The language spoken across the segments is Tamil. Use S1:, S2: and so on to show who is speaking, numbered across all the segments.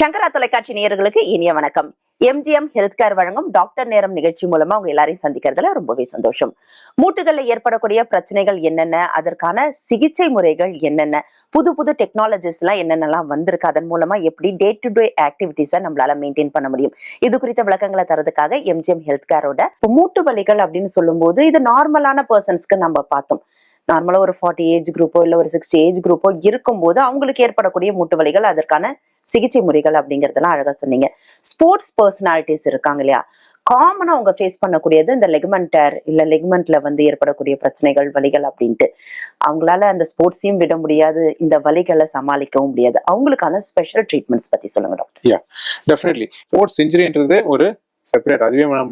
S1: சங்கரா தொலைக்காட்சி நேயர்களுக்கு இனிய வணக்கம். எம்ஜிஎம் ஹெல்த் கேர் வழங்கும் டாக்டர் நேரம் நிகழ்ச்சி மூலமா அவங்க எல்லாரையும் சந்திக்கிறதுல ரொம்பவே சந்தோஷம். மூட்டுகள்ல ஏற்படக்கூடிய பிரச்சனைகள் என்னென்ன? அதற்கான சிகிச்சை முறைகள் என்னென்ன? புது புது டெக்னாலஜிஸ் எல்லாம் என்னென்னலாம் வந்திருக்கு? அதன் மூலமா எப்படி டே டு டே ஆக்டிவிட்டிஸை நம்மளால மெயின்டைன் பண்ண முடியும்? இது குறித்த விளக்கங்களை தரதுக்காக எம்ஜிஎம் ஹெல்த் கேரோட மூட்டு வலிகள் அப்படின்னு சொல்லும்போது இது நார்மலான பர்சன்ஸ்க்கு நம்ம பார்த்தோம். நார்மலா ஒரு ஃபார்ட்டி ஏஜ் குரூப்போ இல்ல ஒரு சிக்ஸ்டி ஏஜ் குரூப்போ இருக்கும்போது அவங்களுக்கு ஏற்படக்கூடிய மூட்டு வலிகள் அதற்கான சிகிச்சை முறைகள் அப்படிங்கறதெல்லாம் அழகா சொன்னீங்க. ஸ்போர்ட்ஸ் பர்சனாலிட்டிஸ் இருக்காங்க இல்லையா? காமனா அவங்க ஃபேஸ் பண்ணக்கூடியது இந்த லெக்மெண்டர் இல்ல லெக்மெண்ட்ல வந்து ஏற்படக்கூடிய பிரச்சனைகள் வலிகள் அப்படின்ட்டு. அவங்களால அந்த ஸ்போர்ட்ஸையும் விட முடியாது இந்த வலிகளை சமாளிக்கவும் முடியாது. அவங்களுக்கான ஸ்பெஷல் ட்ரீட்மெண்ட்ஸ் பத்தி சொல்லுங்க டாக்டர்
S2: டெஃபினெட்லி ஸ்போர்ட்ஸ் இன்ஜுரின்றது ஒரு செப்பரேட் அதுவே ம-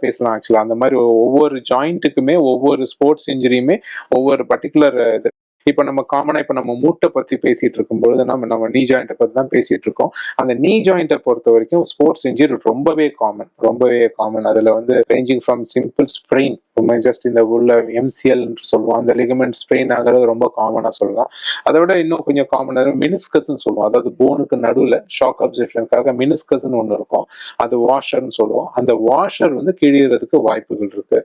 S2: பேசலாம் ஆக்சுவலாக அந்த மாதிரி ஒவ்வொரு ஜாயிண்ட்டுக்குமே ஒவ்வொரு ஸ்போர்ட்ஸ் இன்ஜுரியுமே ஒவ்வொரு பர்டிகுலர் இது இப்போ நம்ம காமனாக இப்போ நம்ம மூட்டை பற்றி பேசிட்டு இருக்கும்பொழுது நம்ம நம்ம நீ ஜாயிண்ட்டை பற்றி தான் பேசிட்டு இருக்கோம். அந்த நீ ஜாயிண்ட்டை பொறுத்த வரைக்கும் ஸ்போர்ட்ஸ் இன்ஜுரி ரொம்பவே காமன் ரொம்பவே காமன் அதில் வந்து ranging from simple sprain just இந்த உள்ள எம்சிஎல் சொல்லுவோம். அந்த லிகமெண்ட் ஸ்ப்ரெயின் ஆகிறது ரொம்ப காமனாக சொல்லலாம். அதை விட இன்னும் கொஞ்சம் காமனாக மினிஸ்கஸ்ன்னு சொல்லுவோம். அதாவது போனுக்கு நடுவில் ஷாக் அப்சர்ஷனுக்காக மினிஸ்கஸ்ன்னு ஒன்று இருக்கும். அது வாஷர்னு சொல்லுவோம். அந்த வாஷர் வந்து கிழியறதுக்கு வாய்ப்புகள் இருக்கு.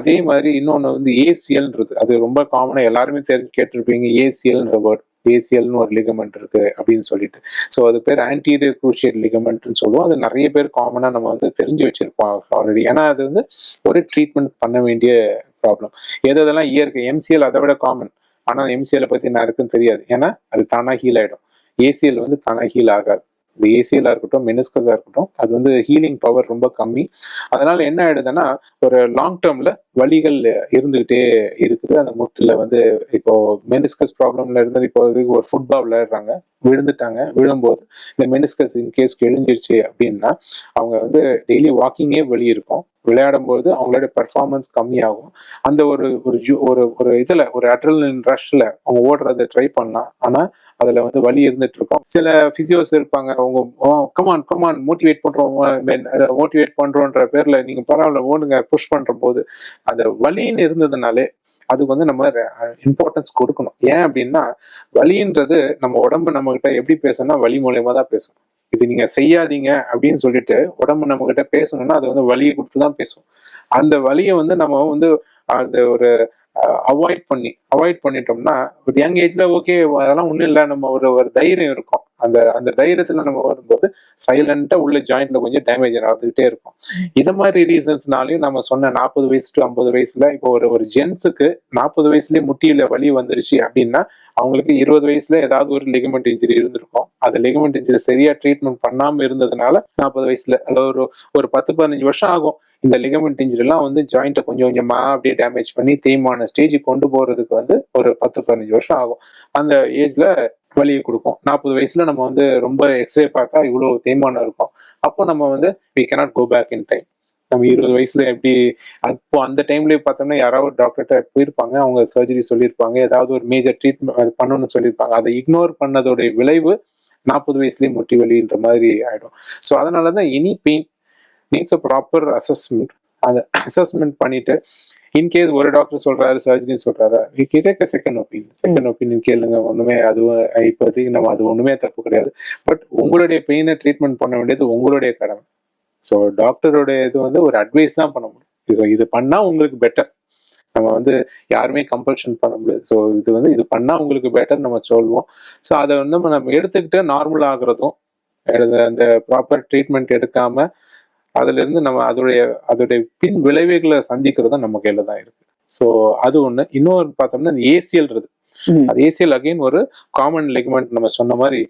S2: அதே மாதிரி இன்னொன்று வந்து ஏசிஎல்ன்றது அது ரொம்ப காமனாக எல்லாருமே தெரிஞ்சு கேட்டிருப்பீங்க ஏசிஎல்ன்ற வேர்ட் ஏசிஎல்னு ஒரு லிகமெண்ட் இருக்கு அப்படின்னு சொல்லிட்டு. ஸோ அது பேர் ஆன்டீரியர் குரூஷியல் லிகமெண்ட்னு சொல்லுவோம். அது நிறைய பேர் காமனாக நம்ம வந்து தெரிஞ்சு வச்சிருப்போம் ஆல்ரெடி ஏன்னா அது வந்து ஒரு ட்ரீட்மெண்ட் பண்ண வேண்டிய ப்ராப்ளம் எது எதெல்லாம் இயற்கை எம்சிஎல் அதை விட காமன் ஆனால் எம்சிஎல் பற்றி நான் இருக்குன்னு தெரியாது. ஏன்னா அது தானாக ஹீல் ஆகிடும் ஏசிஎல் வந்து தானாக ஹீல் ஆகாது. இந்த ஏசியலாக இருக்கட்டும் மெனிஸ்கஸாக இருக்கட்டும் அது வந்து ஹீலிங் பவர் ரொம்ப கம்மி. அதனால என்ன ஆயிடுதுன்னா ஒரு லாங் டேர்ம்ல வழிகள் இருந்துகிட்டே இருக்குது. அந்த முட்டில் வந்து இப்போ மெனிஸ்கஸ் ப்ராப்ளம்ல இருந்து இப்போ ஒரு ஃபுட்பால் விளையாடுறாங்க விழுந்துட்டாங்க விழும்போது இந்த மெனிஸ்கஸ் இன்கேஸ் கிழிஞ்சிருச்சு அப்படின்னா அவங்க வந்து டெய்லி வாக்கிங்கே வெளியிருக்கும் விளையாடும் விளையாடும்போது அவங்களோட பெர்ஃபார்மன்ஸ் கம்மியாகும். அந்த ஒரு ஒரு ஒரு ஒரு இதில் ஒரு அட்ரலின் ரஷ்ல அவங்க ஓடுறதை ட்ரை பண்ணலாம் ஆனால் அதில் வந்து வலி இருந்துட்டு இருக்கும். சில ஃபிசியோஸ் இருப்பாங்க அவங்க come on come on motivate பண்ணுறோம் மோட்டிவேட் பண்ணுறோன்ற பேரில் நீங்க பரவாயில்ல ஓடுங்க புஷ் பண்ணுற போது அந்த வலின்னு இருந்ததுனாலே அதுக்கு வந்து நம்ம இம்பார்ட்டன்ஸ் கொடுக்கணும். ஏன் அப்படின்னா வலின்றது நம்ம உடம்பு நம்மகிட்ட எப்படி பேசணும்னா வலி மூலியமா தான் பேசணும் இது நீங்க செய்யாதீங்க அப்படின்னு சொல்லிட்டு உடம்பு நம்ம கிட்ட பேசணும்னா அது வந்து வலியை கொடுத்து தான் பேசும். அந்த வலியை வந்து நம்ம வந்து அந்த ஒரு அவாய்ட் பண்ணி அவாய்ட் பண்ணிட்டோம்னா ஒரு யங் ஏஜ்ல ஓகே அதெல்லாம் ஒன்றும் இல்லை. நம்ம ஒரு ஒரு தைரியம் இருக்கும். அந்த அந்த தைரியத்துல நம்ம வரும்போது சைலண்டா உள்ள ஜாயிண்ட்ல கொஞ்சம் டேமேஜ் நடந்துகிட்டே இருக்கும். இது மாதிரி ரீசன்ஸ்னாலையும் நம்ம சொன்ன நாற்பது வயசு டு ஐம்பது வயசுல இப்போ ஒரு ஒரு ஜென்ஸுக்கு நாற்பது வயசுலயே முட்டியில வலி வந்துருச்சு அப்படின்னா அவங்களுக்கு இருபது வயசுல ஏதாவது ஒரு லிகமெண்ட் இன்ஜுரி இருந்திருக்கும். அந்த லிகமெண்ட் இன்ஜுரி சரியா ட்ரீட்மெண்ட் பண்ணாம இருந்ததுனால நாற்பது வயசுல அதாவது ஒரு ஒரு பத்து பதினஞ்சு வருஷம் ஆகும். இந்த லிகமெண்ட் இன்ஜுரிலாம் வந்து ஜாயிண்ட்டை கொஞ்சம் கொஞ்சமாக அப்படியே டேமேஜ் பண்ணி தேய்மான ஸ்டேஜுக்கு கொண்டு போகிறதுக்கு வந்து ஒரு பத்து பதினஞ்சு வருஷம் ஆகும். அந்த ஏஜில் வலியை கொடுக்கும். நாற்பது வயசுல நம்ம வந்து ரொம்ப எக்ஸ்ரே பார்த்தா இவ்வளோ தேய்மானம் இருக்கும். அப்போ நம்ம வந்து we cannot go back in time நம்ம இருபது வயசுல எப்படி அப்போ அந்த டைம்லயே பார்த்தோம்னா யாராவது டாக்டர்கிட்ட போயிருப்பாங்க. அவங்க சர்ஜரி சொல்லியிருப்பாங்க. ஏதாவது ஒரு மேஜர் ட்ரீட்மெண்ட் அது பண்ணணும்னு சொல்லியிருப்பாங்க. அதை இக்னோர் பண்ணதோடைய விளைவு நாற்பது வயசுலேயே முட்டி வலின்ற மாதிரி ஆயிடும். ஸோ அதனால தான் any pain needs a proper assessment அந்த அசஸ்மெண்ட் பண்ணிட்டு இன்கேஸ் ஒரு டாக்டர் சொல்றாரு சர்ஜரி சொல்றாரு கேட்க செகண்ட் ஒப்பீனியன் செகண்ட் ஒப்பீனியன் கேளுங்க ஒண்ணுமே அதுவும் இப்போதைக்கு நம்ம அது ஒண்ணுமே தப்பு கிடையாது. பட் உங்களுடைய பெயினை ட்ரீட்மெண்ட் பண்ண வேண்டியது உங்களுடைய கடமை. ஸோ டாக்டருடைய இது வந்து ஒரு அட்வைஸ் தான் பண்ண முடியும். ஸோ இது பண்ணா உங்களுக்கு பெட்டர் நம்ம வந்து யாருமே கம்பல்ஷன் பண்ண முடியாது. ஸோ இது வந்து இது பண்ணா உங்களுக்கு பெட்டர் நம்ம சொல்லுவோம் ஸோ அதை வந்து நம்ம எடுத்துக்கிட்டு நார்மல் ஆகுறதும் அந்த ப்ராப்பர் ட்ரீட்மெண்ட் எடுக்காம அதுல இருந்து நம்ம அதோடைய அதோடைய பின் விளைவுகளை சந்திக்கிறது நம்ம கையில தான் இருக்கு. ஸோ அது ஒன்று இன்னொரு பார்த்தோம்னா இந்த ஏசியல்ன்றது அது ஏசியல் அகைன் ஒரு காமன் லெக்மெண்ட் நம்ம சொன்ன மாதிரி.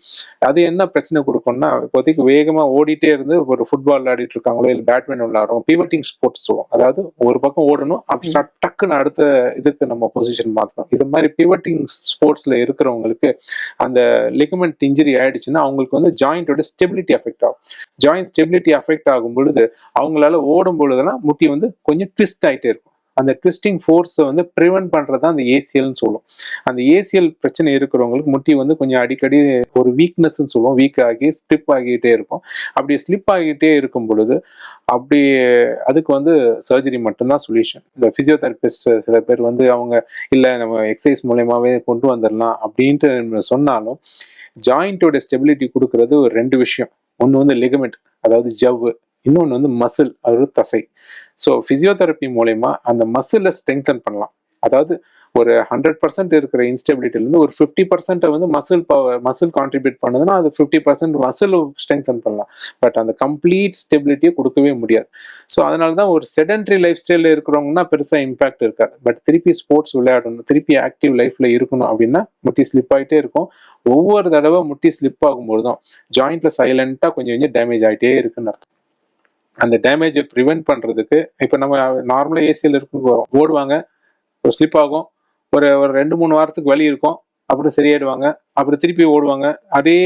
S2: அது என்ன பிரச்சனை கொடுக்கும்னா இப்போதைக்கு வேகமா ஓடிட்டே இருந்து ஒரு ஃபுட்பால் விளையாடிட்டு இருக்காங்களோ இல்லை பேட்மிண்டன் விளையாடுறோம் பிவட்டிங் ஸ்போர்ட்ஸ் சொல்லுவோம். அதாவது ஒரு பக்கம் ஓடணும் அப்படி start டக்குன்னு அடுத்த இதுக்கு நம்ம பொசிஷன் மாற்றணும் இது மாதிரி பிவட்டிங் ஸ்போர்ட்ஸ்ல இருக்கிறவங்களுக்கு அந்த லிகமெண்ட் இன்ஜுரி ஆயிடுச்சுன்னா அவங்களுக்கு வந்து ஜாயிண்டோட ஸ்டெபிலிட்டி அஃபெக்ட் ஆகும். ஜாயிண்ட் ஸ்டெபிலிட்டி அஃபெக்ட் ஆகும் பொழுது அவங்களால ஓடும் பொழுதுலாம் முட்டி வந்து கொஞ்சம் ட்விஸ்ட் ஆயிட்டே இருக்கும். அந்த ட்விஸ்டிங் ஃபோர்ஸை வந்து ப்ரிவென்ட் பண்ணுறது தான் அந்த ஏசிஎல்னு சொல்லுவோம் அந்த ஏசிஎல் பிரச்சனை இருக்கிறவங்களுக்கு முட்டி வந்து கொஞ்சம் அடிக்கடி ஒரு வீக்னஸ்ன்னு சொல்லுவோம். வீக் ஆகி ஸ்லிப் ஆகிட்டே இருக்கும். அப்படி ஸ்லிப் ஆகிட்டே இருக்கும் பொழுது அப்படி அதுக்கு வந்து சர்ஜரி மட்டும்தான் சொல்யூஷன் இந்த ஃபிசியோதெரபிஸ்ட் சில பேர் வந்து அவங்க இல்லை நம்ம எக்ஸசைஸ் மூலயமாவே கொண்டு வந்துடலாம். அப்படின்ட்டு நம்ம சொன்னாலும் ஜாயிண்ட்டோட ஸ்டெபிலிட்டி கொடுக்கறது ஒரு ரெண்டு விஷயம். ஒன்று வந்து லிகமெண்ட் அதாவது ஜவ்வு. இன்னொன்று வந்து மசில் அதாவது தசை. ஸோ ஃபிசியோதெரப்பி மூலயமா அந்த மசிலை ஸ்ட்ரெங்தன் பண்ணலாம். அதாவது ஒரு ஹண்ட்ரட் பர்சன்ட் இருக்கிற இன்ஸ்டெபிலிட்டிலேருந்து ஒரு ஃபிஃப்டி பர்சன்ட்டை வந்து மசில் பவர் மசில் கான்ட்ரிபியூட் பண்ணுதுன்னா அது ஃபிஃப்டி பர்சன்ட் மசில் ஸ்ட்ரெங்தன் பண்ணலாம். பட் அந்த கம்ப்ளீட் ஸ்டெபிலிட்டியை கொடுக்கவே முடியாது. ஸோ அதனால தான் ஒரு செடன்ட்ரி லைஃப் ஸ்டைலில் இருக்கிறவங்கன்னா பெருசாக இம்பாக்ட் இருக்காது. பட் திருப்பி ஸ்போர்ட்ஸ் விளையாடணும் திருப்பி ஆக்டிவ் லைஃப்பில் இருக்கணும் அப்படின்னா முட்டி ஸ்லிப் ஆகிட்டே இருக்கும். ஒவ்வொரு தடவை முட்டி ஸ்லிப் ஆகும்போது தான் ஜாயிண்ட்ல சைலண்ட்டாக கொஞ்சம் கொஞ்சம் டேமேஜ் ஆகிட்டே இருக்குன்னு அர்த்தம். அந்த டேமேஜை ப்ரிவென்ட் பண்ணுறதுக்கு இப்போ நம்ம நார்மலாக ஏசியில் இருக்கும் ஓடுவாங்க ஒரு ஸ்லிப் ஆகும் ஒரு ஒரு ரெண்டு மூணு வாரத்துக்கு வலி இருக்கும் அப்புறம் சரியாயிடுவாங்க. அப்புறம் திருப்பி ஓடுவாங்க. அதே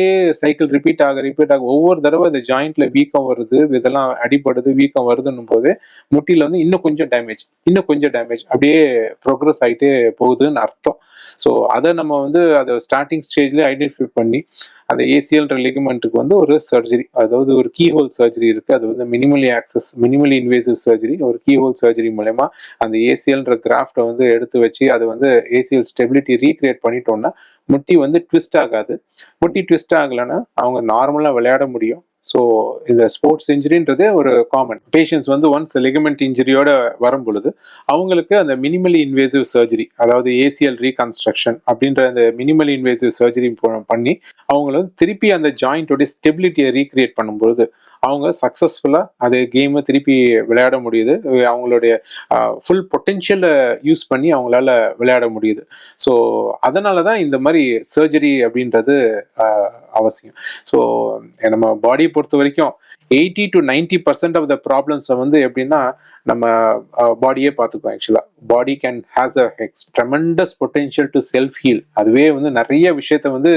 S2: சைக்கிள் ரிப்பீட் ஆக ரிப்பீட் ஆக ஒவ்வொரு தடவை இந்த ஜாயிண்ட்ல வீக்கம் வருது இதெல்லாம் அடிபடுது வீக்கம் வருதுன்னும் போது முட்டியில வந்து இன்னும் கொஞ்சம் டேமேஜ் இன்னும் கொஞ்சம் டேமேஜ் அப்படியே ப்ரோக்ரஸ் ஆகிட்டே போகுதுன்னு அர்த்தம். ஸோ அதை நம்ம வந்து அதை ஸ்டார்டிங் ஸ்டேஜ்ல ஐடென்டிஃபை பண்ணி அந்த ஏசிஎல்ன்ற லிகமெண்ட்டுக்கு வந்து ஒரு சர்ஜரி அதாவது ஒரு கீ ஹோல் சர்ஜரி இருக்கு. அது வந்து minimally access minimally invasive surgery ஒரு கீ ஹோல் சர்ஜரி மூலயமா அந்த ஏசிஎல்ன்ற கிராஃப்டை வந்து எடுத்து வச்சு அதை வந்து ஏசிஎல் ஸ்டெபிலிட்டி ரீக்ரியேட் பண்ணிட்டோம்னா முட்டி வந்து ட்விஸ்ட் ஆகாது. முட்டி ட்விஸ்ட் ஆகலைன்னா அவங்க நார்மலாக விளையாட முடியும். ஸோ இந்த ஸ்போர்ட்ஸ் இன்ஜுரின்றது ஒரு காமன் பேஷண்ட்ஸ் வந்து ஒன்ஸ் லிகமெண்ட் இன்ஜுரியோட வரும் பொழுது அவங்களுக்கு அந்த மினிமலி இன்வேசிவ் சர்ஜரி அதாவது ஏசிஎல் ரீகன்ஸ்ட்ரக்ஷன் அப்படின்ற அந்த மினிமலி இன்வேசிவ் சர்ஜரி பண்ணி அவங்கள வந்து திருப்பி அந்த ஜாயிண்டோடைய ஸ்டெபிலிட்டியை ரீக்ரியேட் பண்ணும்பொழுது அவங்க சக்ஸஸ்ஃபுல்லாக அது கேமை திருப்பி விளையாட முடியுது. அவங்களுடைய ஃபுல் பொட்டென்ஷியலை யூஸ் பண்ணி அவங்களால விளையாட முடியுது. ஸோ அதனால தான் இந்த மாதிரி சர்ஜரி அப்படின்றது ஆஹ், அவசியம். ஸோ நம்ம பாடியை பொறுத்த வரைக்கும் eighty to ninety percent of the ப்ராப்ளம்ஸை வந்து எப்படின்னா நம்ம பாடியே பார்த்துக்குவோம் ஆக்சுவலாக body can has a tremendous potential to self heal அதுவே வந்து நிறைய விஷயத்த வந்து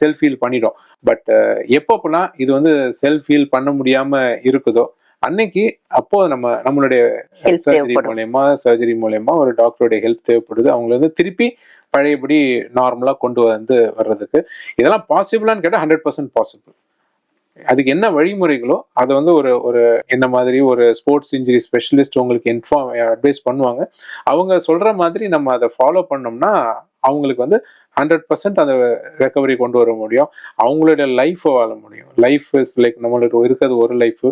S2: செல்ஃப் ஹீல் பண்ணிடும். பட் எப்பப்போலாம் இது வந்து செல்ஃப் ஹீல் பண்ண முடியாம இருக்குதோ அன்னைக்கு அப்போ நம்ம நம்மளுடைய சர்ஜரி. மூலயமா சர்ஜரி மூலயமா ஒரு டாக்டருடைய ஹெல்ப் தேவைப்படுது. அவங்களை வந்து திருப்பி பழையபடி நார்மலா கொண்டு வந்து வர்றதுக்கு. இதெல்லாம் பாசிபிளான்னு கேட்டால் ஹண்ட்ரட் பர்சன்ட் பாசிபிள் அதுக்கு என்ன வழிமுறைகளோ அதை வந்து ஒரு ஒரு என்ன மாதிரி ஒரு ஸ்போர்ட்ஸ் இன்ஜுரி ஸ்பெஷலிஸ்ட் உங்களுக்கு இன்ஃபார்ம் அட்வைஸ் பண்ணுவாங்க. அவங்க சொல்ற மாதிரி நம்ம அதை ஃபாலோ பண்ணோம்னா அவங்களுக்கு வந்து ஹண்ட்ரட் பர்சன்ட் அந்த ரெக்கவரி கொண்டு வர முடியும். அவங்களுடைய லைஃப்பை வாழ முடியும். லைஃப் இஸ் லைக் நம்மளுக்கு இருக்கிறது ஒரு லைஃப்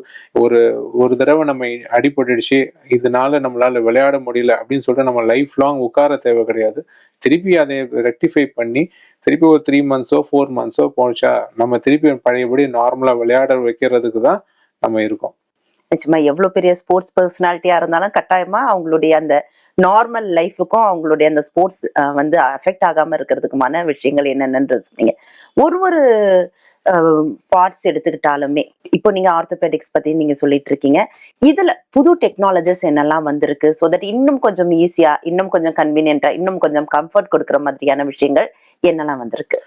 S2: ஒரு ஒரு தடவை நம்ம அடிபட்டுடுச்சு இதனால நம்மளால விளையாட முடியல அப்படின்னு சொல்லிட்டு நம்ம லைஃப் லாங் உட்கார தேவை கிடையாது. திருப்பி அதை ரெக்டிஃபை பண்ணி திருப்பி ஒரு த்ரீ மந்த்ஸோ ஃபோர் மந்த்ஸோ போச்சா நம்ம திருப்பி பழையபடி நார்மலாக விளையாட வைக்கிறதுக்கு தான் நம்ம இருக்கோம்.
S1: நிச்சயமா எவ்வளோ பெரிய ஸ்போர்ட்ஸ் பர்சனாலிட்டியாக இருந்தாலும் கட்டாயமாக அவங்களுடைய அந்த நார்மல் லைஃபுக்கும் அவங்களுடைய அந்த ஸ்போர்ட்ஸ் வந்து அஃபெக்ட் ஆகாம இருக்கிறதுக்குமான விஷயங்கள் என்னென்னன்றது சொன்னீங்க. ஒரு ஒரு பார்ட்ஸ் எடுத்துக்கிட்டாலுமே இப்போ நீங்க ஆர்த்தோபெடிக்ஸ் பத்தி நீங்க சொல்லிட்டு இருக்கீங்க இதுல புது டெக்னாலஜிஸ் என்னெல்லாம் வந்திருக்கு? ஸோ தட் இன்னும் கொஞ்சம் ஈஸியா இன்னும் கொஞ்சம் கன்வீனியன்ட்டா இன்னும் கொஞ்சம் கம்ஃபர்ட் கொடுக்குற மாதிரியான விஷயங்கள் என்னெல்லாம் வந்திருக்கு?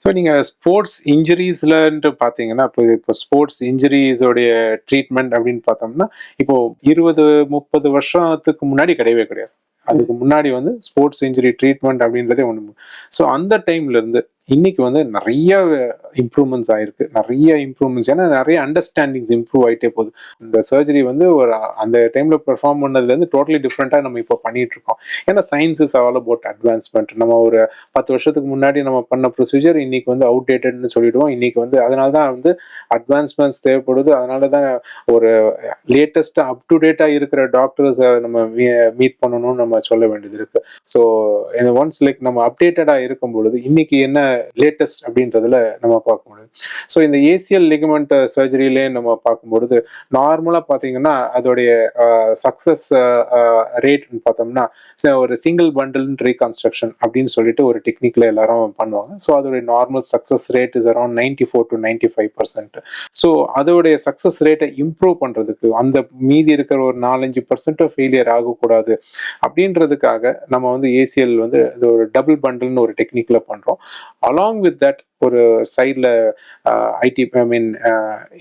S2: ஸோ நீங்கள் ஸ்போர்ட்ஸ் இன்ஜுரிஸ்லன்ட்டு பார்த்தீங்கன்னா இப்போ இப்போ ஸ்போர்ட்ஸ் இன்ஜுரிஸோடைய ட்ரீட்மெண்ட் அப்படின்னு பார்த்தோம்னா இப்போ இருபது முப்பது வருஷத்துக்கு முன்னாடி கிடையவே கிடையாது. அதுக்கு முன்னாடி வந்து ஸ்போர்ட்ஸ் இன்ஜுரி ட்ரீட்மெண்ட் அப்படின்றதே ஒன்று ஸோ அந்த டைம்ல இருந்து இன்னைக்கு வந்து நிறைய இம்ப்ரூவ்மெண்ட்ஸ் ஆயிருக்கு. நிறைய இம்ப்ரூவ்மெண்ட்ஸ் ஏன்னா நிறைய அண்டர்ஸ்டாண்டிங்ஸ் இம்ப்ரூவ் ஆகிட்டே போகுது. இந்த சர்ஜரி வந்து ஒரு அந்த டைம்ல பெர்ஃபார்ம் பண்ணதுலேருந்து டோட்டலி டிஃப்ரெண்ட்டாக நம்ம இப்போ பண்ணிட்டு இருக்கோம். ஏன்னா science is all about advancement நம்ம ஒரு பத்து வருஷத்துக்கு முன்னாடி நம்ம பண்ண ப்ரொசீஜர் இன்னைக்கு வந்து அவுடேட்டட்னு சொல்லிடுவோம். இன்னைக்கு வந்து அதனால தான் வந்து அட்வான்ஸ்மெண்ட்ஸ் தேவைப்படுது. அதனால தான் ஒரு லேட்டஸ்ட்டாக அப் டு டேட்டாக இருக்கிற டாக்டர்ஸை நம்ம மீட் பண்ணணும்னு நம்ம சொல்ல வேண்டியது இருக்கு. ஸோ ஒன்ஸ் லைக் நம்ம அப்டேட்டடாக இருக்கும் பொழுது இன்னைக்கு என்ன லேட்டஸ்ட் அப்படின்றதுல நம்ம பார்க்க முடியும். ஸோ இந்த ஏசியல் லிகமெண்ட் சர்ஜரியிலே நம்ம பார்க்கும்பொழுது நார்மலாக பார்த்தீங்கன்னா அதோடைய சக்ஸஸ் ரேட்னு பார்த்தோம்னா ஒரு சிங்கிள் பண்டில் ரீகன்ஸ்ட்ரக்ஷன் அப்படின்னு சொல்லிட்டு ஒரு டெக்னிக்கில் எல்லாரும் பண்ணுவாங்க. ஸோ அதோடைய normal success rate is around ninety four to ninety five percent so அதோடைய சக்ஸஸ் ரேட்டை இம்ப்ரூவ் பண்றதுக்கு அந்த மீதி இருக்கிற ஒரு நாலஞ்சு பர்சன்ட்டும் ஃபெயிலியர் ஆகக்கூடாது அப்படின்றதுக்காக நம்ம வந்து ஏசிஎல் வந்து இது ஒரு டபுள் பண்டில்னு ஒரு டெக்னிக்கில் பண்றோம். அலாங் வித் தட் ஒரு சைடில் ஐடி ஐ மீன்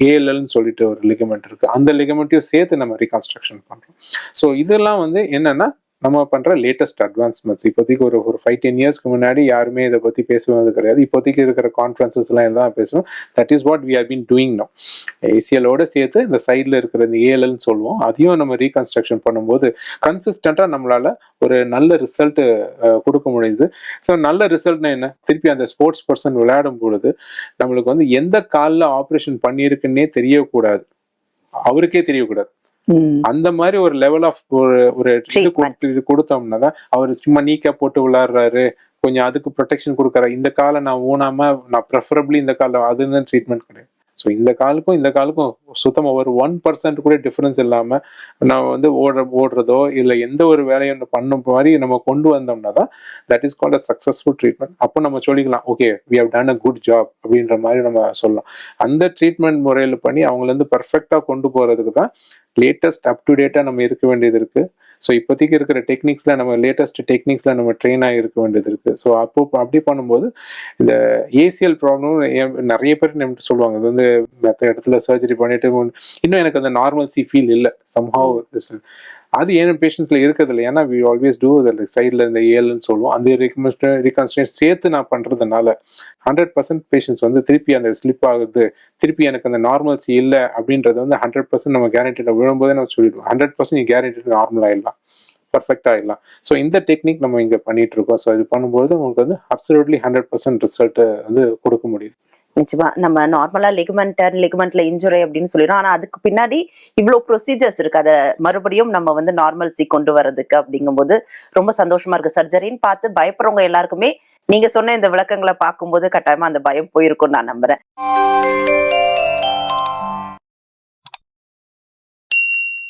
S2: ஏஎல்எல்னு சொல்லிட்டு ஒரு லிகமெண்ட் இருக்கு. அந்த லிகமெண்ட்டையும் சேர்த்து நம்ம ரீகன்ஸ்ட்ரக்ஷன் பண்றோம். ஸோ இதெல்லாம் வந்து என்னன்னா நம்ம பண்ற லேட்டஸ்ட் அட்வான்ஸ்மெண்ட்ஸ் இப்போதைக்கு ஒரு ஒரு ஃபைவ் டென் இயர்ஸ்க்கு முன்னாடி யாருமே இதை பத்தி பேசுவது கிடையாது. இப்போதைக்கு இருக்கிற கான்ஃபரன்சஸ் எல்லாம் பேசுவோம். That is what we are been doing no ஏசிஎலோட சேர்த்து இந்த சைடில் இருக்கிற இந்த ஏஎல்னு சொல்லுவோம். அதையும் நம்ம ரீகன்ஸ்ட்ரக்ஷன் பண்ணும்போது கன்சிஸ்டண்டா நம்மளால ஒரு நல்ல ரிசல்ட் கொடுக்க முடியுது. ஸோ நல்ல ரிசல்ட்னா என்ன? திருப்பி அந்த ஸ்போர்ட்ஸ் பர்சன் விளையாடும் பொழுது நம்மளுக்கு வந்து எந்த காலில் ஆப்ரேஷன் பண்ணியிருக்குன்னே தெரியக்கூடாது. அவருக்கே தெரியக்கூடாது. அந்த மாதிரி ஒரு லெவல் ஆஃப் ஒரு ஒரு. கொடுத்து கொடுத்தோம்னா தான் அவர் சும்மா நீக்கா போட்டு விளையாடுறாரு. கொஞ்சம் அதுக்கு ப்ரொடெக்ஷன் கொடுக்குறாரு. இந்த காலை நான் ஊனாம நான் ப்ரெஃபரபிளி இந்த காலை அதுன்னு ட்ரீட்மெண்ட் கிடையாது. ஸோ இந்த காலுக்கும் இந்த காலுக்கும் சுத்தமா ஒரு ஒன் பர்சன்ட் கூட டிஃபரன்ஸ் இல்லாம நம்ம வந்து ஓடுற ஓடுறதோ இல்லை எந்த ஒரு வேலையும் பண்ணும் மாதிரி நம்ம கொண்டு வந்தோம்னா தான் that is called a successful treatment அப்போ நம்ம சொல்லிக்கலாம் okay we have done a good job அப்படின்ற மாதிரி நம்ம சொல்லலாம். அந்த ட்ரீட்மெண்ட் முறையில் பண்ணி அவங்கள இருந்து பர்ஃபெக்டாக கொண்டு போறதுக்கு தான் லேட்டஸ்ட் அப் டு டேட்டாக நம்ம இருக்க வேண்டியது இருக்கு. ஸோ இப்போதைக்கு இருக்கிற டெக்னிக்ஸில் நம்ம லேட்டஸ்ட் டெக்னிக்ஸில் நம்ம ட்ரெயின் ஆகி இருக்க வேண்டியது இருக்குது ஸோ அப்போ அப்படி பண்ணும்போது இந்த ஏசிஎல் ப்ராப்ளம் நிறைய பேர் நம்ம சொல்லுவாங்க. இது வந்து மற்ற இடத்துல சர்ஜரி பண்ணிட்டு இன்னும் எனக்கு அந்த நார்மல்சி ஃபீல் இல்லை. சம்ஹாவ் அது ஏன் பேஷன்ஸில் இருக்கறதில்லை ஏன்னா வி ஆல்வேஸ் டூ சைடில் இந்த ஏஎல்னு சொல்லுவோம். அந்த ரீகன்ஸ்ட்ரேஷன் சேர்த்து நான் பண்ணுறதுனால ஹண்ட்ரட் பர்சன்ட் பேஷண்ட்ஸ் வந்து திருப்பி அந்த ஸ்லிப் ஆகுது. திருப்பி எனக்கு அந்த நார்மல்சி இல்லை அப்படின்றது வந்து ஹண்ட்ரட் பர்சன்ட் நம்ம கேரண்டியில் விழும்போதே நம்ம சொல்லிடுவோம். ஹண்ட்ரட் பர்சன்ட் கேரண்டி நார்மல் ஆயிடலாம். பர்ஃபெக்ட் ஆயிடலாம் ஸோ இந்த டெக்னிக் நம்ம இங்கே பண்ணிட்டு இருக்கோம் ஸோ இது பண்ணும்போது உங்களுக்கு வந்து அப்சல்யூட்லி ஹண்ட்ரட் பர்சன்ட் ரிசல்ட் வந்து கொடுக்க முடியுது.
S1: நிச்சயமா. நம்ம நார்மலா லிகமெண்டர் லிகமெண்ட்ல இன்ஜுரி அப்படின்னு சொல்லிடும் ஆனா அதுக்கு பின்னாடி இவ்வளவு ப்ரொசீஜர்ஸ் இருக்கு. அதை மறுபடியும் நம்ம வந்து நார்மல்சி கொண்டு வர்றதுக்கு அப்படிங்கும்போது ரொம்ப சந்தோஷமா இருக்கு. சர்ஜரின்னு பார்த்து பயப்படுறவங்க எல்லாருக்குமே நீங்க சொன்ன இந்த விளக்கங்களை பார்க்கும்போது கட்டாயமா அந்த பயம் போயிருக்கும் நான் நம்புறேன்.